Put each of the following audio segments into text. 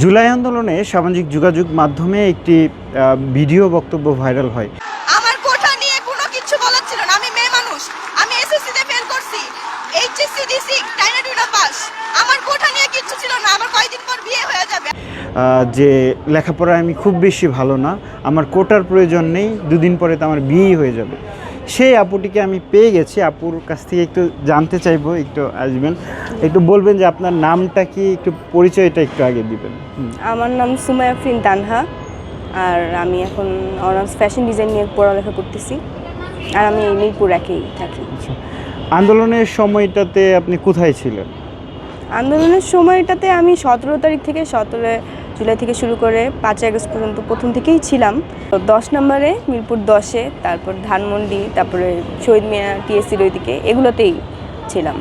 জুলাই আন্দোলনে সামাজিক যোগাযোগ মাধ্যমে একটি ভিডিও বক্তব্য ভাইরাল হয়। আমার কোঠা নিয়ে কোনো কিছু বলার ছিল না। আমি মেয়ে মানুষ। আমি এসএসসি তে ফেল করছি। এইচএসসি টাইনা পাস আমার কোঠা নিয়ে কিচ্ছু ছিল না। আমার কয়দিন পর বিয়ে হয়ে যাবে। যে লেখাপড়ায় আমি খুব বেশি ভালো না। আমার কোটার প্রয়োজন নেই। দুদিন পরে তো আমার বিয়েই হয়ে যাবে। সেই আপুটিকে আমি পেয়ে গেছি। আপুর কাছ থেকে একটু জানতে চাইব একটু আসবেন। একটু বলবেন যে আপনার নামটা কি একটু পরিচয়টা একটু আগে দিবেন। আমার নাম সুমায়া ফিন তানহা আর আমি এখন অনার্স ফ্যাশন ডিজাইন নিয়ে পড়ালেখা করতেছি। আর আমি মিরপুর একেই থাকি। আচ্ছা। আন্দোলনের সময়টাতে আপনি কোথায় ছিলেন? আন্দোলনের সময়টাতে আমি সতেরো তারিখ থেকে সতেরো জুলাই থেকে শুরু করে পাঁচই আগস্ট পর্যন্ত প্রথম থেকেই ছিলাম। তো দশ নম্বরে মিরপুর দশে তারপর ধানমন্ডি তারপরে শহীদ মিয়া টিএসসির ওইদিকে এগুলোতেই ছিলাম।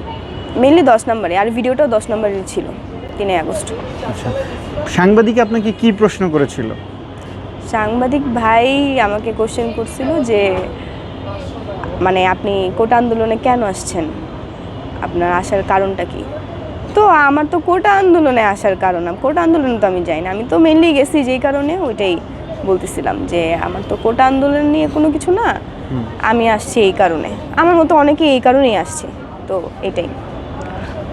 মেনলি দশ নম্বরে আর ভিডিওটাও দশ নম্বরের ছিল তিনই আগস্ট। আচ্ছা সাংবাদিক আপনাকে কি প্রশ্ন করেছিল? সাংবাদিক ভাই আমাকে কোশ্চেন করছিল যে মানে আপনি কোটা আন্দোলনে কেন আসছেন? আপনার আসার কারণটা কি? তো আমার তো কোটা আন্দোলনে আসার কারণ কোটা আন্দোলনে তো আমি যাই না। আমি তো মেনলি গেছি যেই কারণে ওইটাই বলতেছিলাম যে আমার তো কোটা আন্দোলন নিয়ে কোনো কিছু না। আমি আসছি এই কারণে। আমার মতো অনেকে এই কারণেই আসছে। তো এটাই।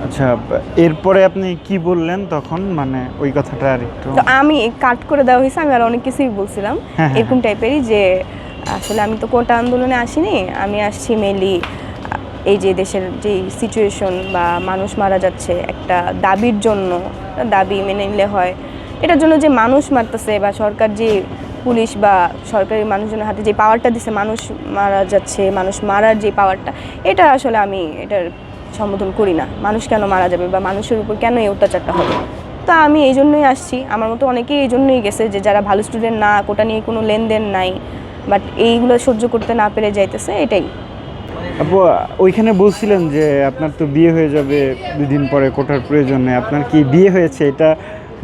আচ্ছা এরপরে আপনি কি বললেন তখন? মানে ওই কথাটা আর একটু তো আমি কাট করে দেওয়া হয়েছে আমি আর অনেক কিছুই বলছিলাম। হ্যাঁ, হ্যাঁ। এরকম টাইপেরই যে আসলে আমি তো কোটা আন্দোলনে আসিনি আমি আসছি মেনলি এই যে দেশের যে সিচুয়েশন বা মানুষ মারা যাচ্ছে, একটা দাবির জন্য, দাবি মেনে নিলে হয়, এটার জন্য যে মানুষ মারতেছে বা সরকার যে পুলিশ বা সরকারি মানুষজনের হাতে যে পাওয়ারটা দিছে, মানুষ মারা যাচ্ছে, মানুষ মারার যে পাওয়ারটা এটা আসলে আমি এটার সম্বোধন করি না। মানুষ কেন মারা যাবে বা মানুষের উপর কেন এই অত্যাচারটা হবে? তা আমি এই জন্যই আসছি। আমার মতো অনেকেই এই জন্যই গেছে যে যারা ভালো স্টুডেন্ট না, কোটা নিয়ে কোনো লেনদেন নাই বাট এইগুলো সহ্য করতে না পেরে যাইতেছে, এটাই। আপু ওইখানে বলছিলেন যে আপনার তো বিয়ে হয়ে যাবে দুদিন পরে কোটার প্রয়োজনে। আপনার কি বিয়ে হয়েছে? এটা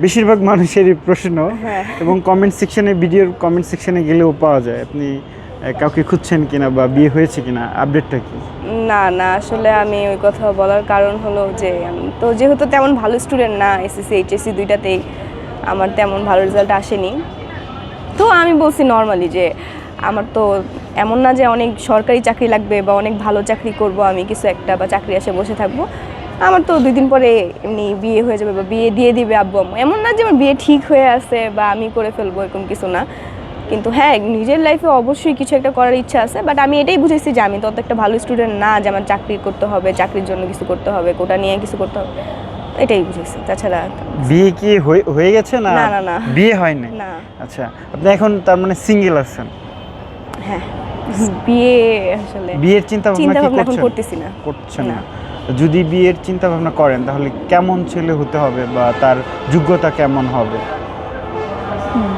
বেশিরভাগ মানুষেরই প্রশ্ন। হ্যাঁ। এবং কমেন্ট সেকশনে ভিডিওর কমেন্ট সেকশনে গেলেও পাওয়া যায়। আপনি কাউকে খুঁজছেন কিনা বা বিয়ে হয়েছে কিনা? আপডেটটা কি? না না আসলে আমি ওই কথা বলার কারণ হলো যে আমি তো যেহেতু তেমন ভালো স্টুডেন্ট না এসএসসি এইচএসসি দুইটাতেই আমার তেমন ভালো রেজাল্ট আসেনি। তো আমি বলছি নর্মালি যে আমার তো এমন না যে অনেক সরকারি চাকরি লাগবে বা অনেক ভালো চাকরি করব আমি কিছু একটা বা চাকরি আসে বসে থাকব। আমার তো দুই দিন পরে এমনি বিয়ে হয়ে যাবে বা বিয়ে দিয়ে দিবে আব্বু আম্মু। এমন না যে আমার বিয়ে ঠিক হয়ে আছে বা আমি করে ফেলব এরকম কিছু না। কিন্তু হ্যাঁ নিজের লাইফে অবশ্যই কিছু একটা করার ইচ্ছা আছে বাট আমি এটাই বুঝেছি যে আমি তত একটা ভালো স্টুডেন্ট না যে আমার চাকরি করতে হবে চাকরির জন্য কিছু করতে হবে কোটা নিয়ে কিছু করতে হবে। এটাই বুঝেছি তাছাড়া বিয়ে কি হয়ে- গেছে না, না, না। বিয়ে হয়নি? না। আচ্ছা আপনি এখন তার মানে সিঙ্গেল আছেন। হ্যাঁ বিয়ে আসলে বিয়ের চিন্তা ভাবনা কি এখন করতেছি না। করছেন না। না। যদি বিয়ের চিন্তা ভাবনা করেন তাহলে কেমন ছেলে হতে হবে বা তার যোগ্যতা কেমন হবে?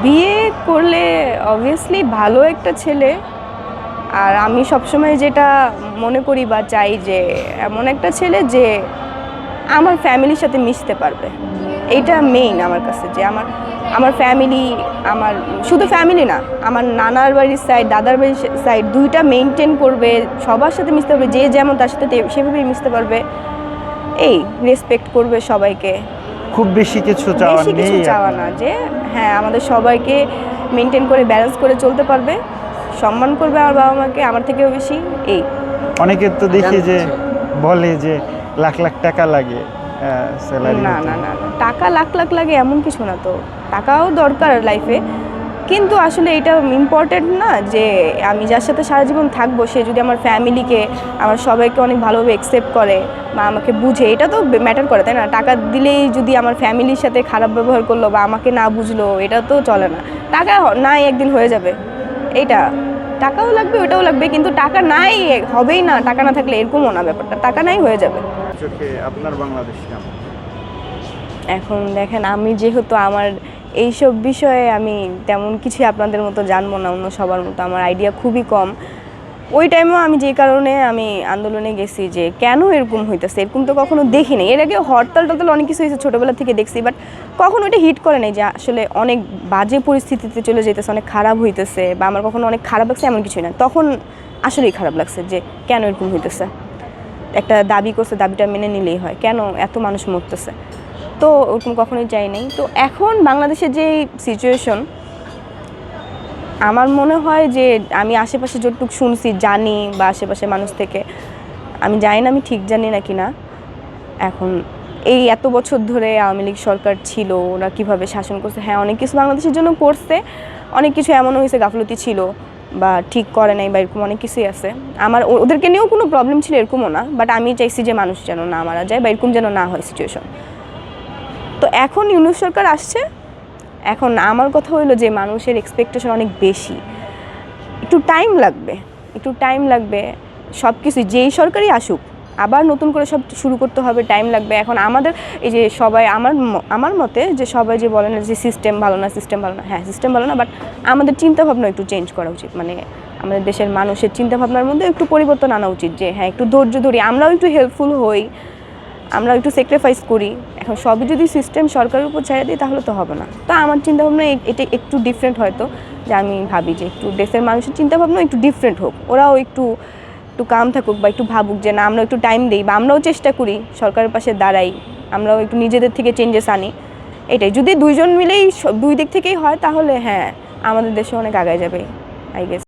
বিয়ে করলে অবভিয়াসলি ভালো একটা ছেলে। আর আমি সবসময় যেটা মনে করি বা চাই যে এমন একটা ছেলে যে আমার ফ্যামিলির সাথে মিশতে পারবে। এইটা মেইন আমার কাছে যে আমার আমার ফ্যামিলি আমার শুধু ফ্যামিলি না আমার নানার বাড়ির সাইড দাদার বাড়ির সাইড দুইটা মেনটেন করবে সবার সাথে মিশতে পারবে যে যেমন তার সাথে সেভাবেই মিশতে পারবে। এই রেসপেক্ট করবে সবাইকে। খুব বেশি কিছু চাওয়া বেশি কিছু চাওয়া না যে হ্যাঁ আমাদের সবাইকে মেনটেন করে ব্যালেন্স করে চলতে পারবে। সম্মান করবে আমার বাবা মাকে আমার থেকেও বেশি এই। অনেকে তো দেখি যে বলে যে লাখ লাখ টাকা লাগে স্যালারি না না না না টাকা লাখ লাখ লাগে এমন কিছু না তো। টাকাও দরকার লাইফে কিন্তু আসলে এটা ইম্পর্টেন্ট না যে আমি যার সাথে সারা জীবন থাকব সে যদি আমার ফ্যামিলিকে আমার সবাইকে অনেক ভালোভাবে অ্যাকসেপ্ট করে বা আমাকে বুঝে এটা তো ম্যাটার করে তাই না? টাকা দিলেই যদি আমার ফ্যামিলির সাথে খারাপ ব্যবহার করল বা আমাকে না বুঝলো এটা তো চলে না। টাকা নাই একদিন হয়ে যাবে। এইটা টাকাও লাগবে ওটাও লাগবে কিন্তু টাকা নাই হবেই না। টাকা না থাকলে এরকমও না ব্যাপারটা। টাকা নাই হয়ে যাবে। আপনার বাংলাদেশ এখন দেখেন আমি যেহেতু আমার এইসব বিষয়ে আমি তেমন কিছুই আপনাদের মতো জানব না, অন্য সবার মতো। আমার আইডিয়া খুবই কম। ওই টাইমেও আমি যে কারণে আমি আন্দোলনে গেছি যে কেন এরকম হইতেছে, এরকম তো কখনো দেখিনি এর আগে হরতাল টরতাল অনেক কিছু হয়েছে ছোটোবেলা থেকে দেখছি বাট কখনো এটা হিট করে নাই যে আসলে অনেক বাজে পরিস্থিতিতে চলে যেতেছে অনেক খারাপ হইতেছে, বা আমার কখনো অনেক খারাপ লাগছে এমন কিছুই না। তখন আসলেই খারাপ লাগছে যে কেন এরকম হইতেছে। একটা দাবি করছে, দাবিটা মেনে নিলেই হয়। কেন এত মানুষ মরতেছে? তো ওরকম কখনোই চাই নাই। তো এখন বাংলাদেশের যে সিচুয়েশন আমার মনে হয় যে আমি আশেপাশে যতটুকু শুনছি, জানি বা আশেপাশে মানুষ থেকে, আমি জানি না আমি ঠিক জানি না কি না। এখন এই এত বছর ধরে আওয়ামী লীগ সরকার ছিল, ওরা কীভাবে শাসন করছে হ্যাঁ অনেক কিছু বাংলাদেশের জন্য করছে, অনেক কিছু এমনও হয়েছে, গাফলতি ছিল বা ঠিক করে নাই বা এরকম অনেক কিছুই আছে। আমার ওদেরকে নিয়েও কোনো প্রবলেম ছিল এরকমও না বাট আমি চাইছি যে মানুষ যেন না মারা যায় বা এরকম যেন না হয় সিচুয়েশন তো এখন ইউনুস সরকার আসছে। এখন আমার কথা হলো যে মানুষের এক্সপেকটেশন অনেক বেশি। একটু টাইম লাগবে, একটু টাইম লাগবে। সব কিছু যেই সরকারই আসুক, আবার নতুন করে সব শুরু করতে হবে টাইম লাগবে। এখন আমাদের এই যে সবাই, আমার আমার মতে যে সবাই যে বলে না যে সিস্টেম ভালো না সিস্টেম ভালো না হ্যাঁ সিস্টেম ভালো না বাট আমাদের চিন্তাভাবনা একটু চেঞ্জ করা উচিত। মানে আমাদের দেশের মানুষের চিন্তাভাবনার মধ্যে একটু পরিবর্তন আনা উচিত যে হ্যাঁ একটু ধৈর্য ধরি, আমরাও একটু হেল্পফুল হই। আমরা একটু স্যাক্রিফাইস করি। এখন সবই যদি সিস্টেম সরকারের উপর ছেড়ে দিই, তাহলে তো হবে না। তো আমার চিন্তাভাবনা এটা একটু ডিফারেন্ট হয়তো, যে আমি ভাবি যে একটু দেশের মানুষের চিন্তাভাবনা একটু ডিফারেন্ট হোক। ওরাও একটু একটু কাম থাকুক বা একটু ভাবুক যে না, আমরা একটু টাইম দিই বা আমরাও চেষ্টা করি সরকারের পাশে দাঁড়াই, আমরাও একটু নিজেদের থেকে চেঞ্জেস আনি। এটাই, যদি দুইজন মিলেই দুই দিক থেকেই হয়, তাহলে হ্যাঁ আমাদের দেশে অনেক আগায় যাবে আই গেস